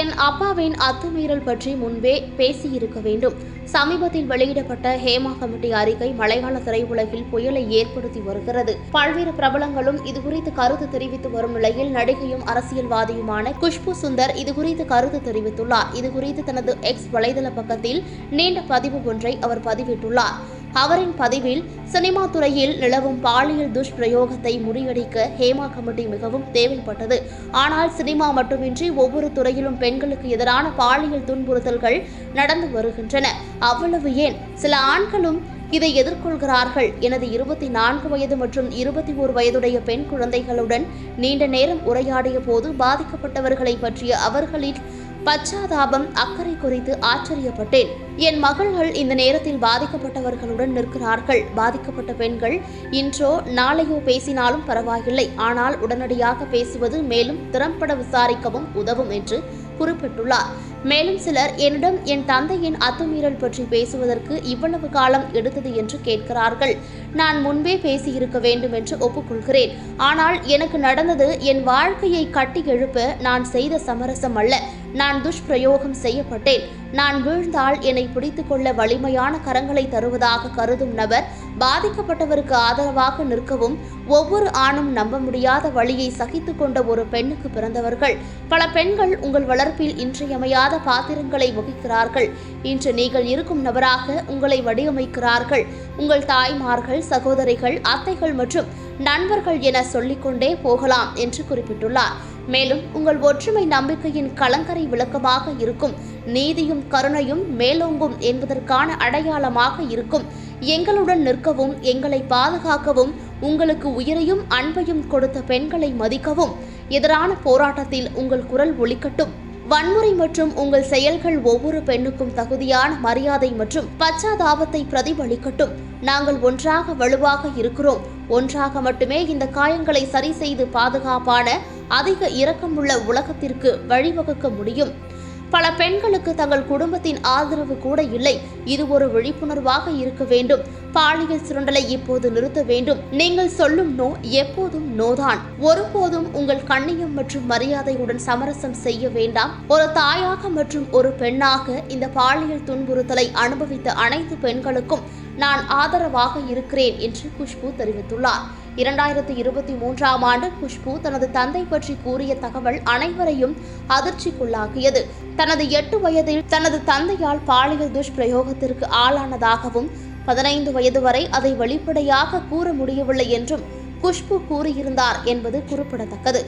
என் அப்பாவின் அத்துமீறல் பற்றி முன்பே பேசியிருக்க வேண்டும். சமீபத்தில் வெளியிடப்பட்ட ஹேமா கமிட்டி அறிக்கை மலையாள திரையுலகில் புயலை ஏற்படுத்தி வருகிறது. பல்வேறு பிரபலங்களும் இதுகுறித்து கருத்து தெரிவித்து வரும் நிலையில் நடிகையும் அரசியல்வாதியுமான குஷ்பு சுந்தர் இதுகுறித்து கருத்து தெரிவித்துள்ளார். இதுகுறித்து தனது எக்ஸ் வலைதள பக்கத்தில் நீண்ட பதிவு ஒன்றை அவர் பதிவிட்டுள்ளார். அவரின் பதிவில் சினிமா துறையில் நிலவும் பாலியல் துஷ்பிரயோகத்தை முறியடிக்க ஹேமா கமிட்டி மிகவும் தேவைப்பட்டது. ஆனால் சினிமா மட்டுமின்றி ஒவ்வொரு துறையிலும் பெண்களுக்கு எதிரான பாலியல் துன்புறுத்தல்கள் நடந்து வருகின்றன. அவ்வளவு ஏன்? சில ஆண்களும் இதை எதிர்கொள்கிறார்கள். எனது இருபத்தி நான்கு வயது மற்றும் இருபத்தி ஓரு வயதுடைய பெண் குழந்தைகளுடன் நீண்ட நேரம் உரையாடிய போது பாதிக்கப்பட்டவர்களை பற்றிய அவர்களின் பச்சாதாபம் அக்கறை குறித்து ஆச்சரியப்பட்டேன். என் மகள்கள் இந்த நேரத்தில் பாதிக்கப்பட்டவர்களுடன் நிற்கிறார்கள். பாதிக்கப்பட்ட பெண்கள் இன்றோ நாளையோ பேசினாலும் பரவாயில்லை. ஆனால் உடனடியாக பேசுவது மேலும் திறம்பட விசாரிக்கவும் உதவும் என்று குறிப்பிட்டுள்ளார். மேலும் சிலர் என்னிடம் என் தந்தையின் அத்துமீறல் பற்றி பேசுவதற்கு இவ்வளவு காலம் எடுத்தது என்று கேட்கிறார்கள். நான் முன்பே பேசியிருக்க வேண்டும் என்று ஒப்புக்கொள்கிறேன். ஆனால் எனக்கு நடந்தது என் வாழ்க்கையை கட்டி எழுப்ப நான் செய்த சமரசம் அல்ல. நான் துஷ்பிரயோகம் செய்யப்பட்டேன். நான் வீழ்ந்தால் என்னை பிடித்துக் கொள்ள வலிமையான கரங்களை தருவதாக கருதும் நபர் பாதிக்கப்பட்டவருக்கு ஆதரவாக நிற்கவும் ஒவ்வொரு ஆணும் நம்ப முடியாத வழியை சகித்து கொண்ட ஒரு பெண்ணுக்கு பிறந்தவர்கள். பல பெண்கள் உங்கள் வளர்ப்பில் இன்றியமையாத பாத்திரங்களை வகிக்கிறார்கள். இன்று நீங்கள் இருக்கும் நபராக உங்களை வடிவமைக்கிறார்கள். உங்கள் தாய்மார்கள் சகோதரிகள் அத்தைகள் மற்றும் நண்பர்கள் என சொல்லிக்கொண்டே போகலாம் என்று குறிப்பிட்டுள்ளார். மேலும் உங்கள் ஒற்றுமை நம்பிக்கையின் கலங்கரை விளக்கமாக இருக்கும். நீதியும் கருணையும் மேலோங்கும் என்பதற்கான அடையாளமாக இருக்கும். எங்களுடன் நிற்கவும் எங்களை பாதுகாக்கவும் உங்களுக்கு உயிரையும் அன்பையும் கொடுத்த பெண்களை மதிக்கவும். எதிரான போராட்டத்தில் உங்கள் குரல் ஒலிக்கட்டும். வன்முறை மற்றும் உங்கள் செயல்கள் ஒவ்வொரு பெண்ணுக்கும் தகுதியான மரியாதை மற்றும் பச்சாதாபத்தை பிரதிபலிக்கட்டும். நாங்கள் ஒன்றாக வலுவாக இருக்கிறோம். ஒன்றாக மட்டுமே இந்த காயங்களை சரி செய்து பாதுகாப்பான அதிக இரக்கமுள்ள உலகத்திற்கு வழிவகுக்க முடியும். பல பெண்களுக்கு தங்கள் குடும்பத்தின் ஆதரவு கூட இல்லை. இது ஒரு விழிப்புணர்வாக இருக்க வேண்டும். பாலியல் சுரண்டலை இப்போது நிறுத்த வேண்டும். நீங்கள் சொல்லும் நோ எப்போதும் நோதான் ஒருபோதும் உங்கள் கண்ணியம் மற்றும் மரியாதையுடன் சமரசம் செய்ய வேண்டாம். ஒரு தாயாக மற்றும் ஒரு பெண்ணாக இந்த பாலியல் துன்புறுத்தலை அனுபவித்த அனைத்து பெண்களுக்கும் நான் ஆதரவாக இருக்கிறேன் என்று குஷ்பு தெரிவித்துள்ளார். இரண்டாயிரத்தி இருபத்தி மூன்றாம் ஆண்டு குஷ்பு தனது தந்தை பற்றி கூறிய தகவல் அனைவரையும் அதிர்ச்சிக்குள்ளாக்கியது. தனது எட்டு வயதில் தனது தந்தையால் பாலியல் துஷ்பிரயோகத்திற்கு ஆளானதாகவும் பதினைந்து வயது வரை அதை வெளிப்படையாக கூற முடியவில்லை என்றும் குஷ்பு கூறியிருந்தார் என்பது குறிப்பிடத்தக்கது.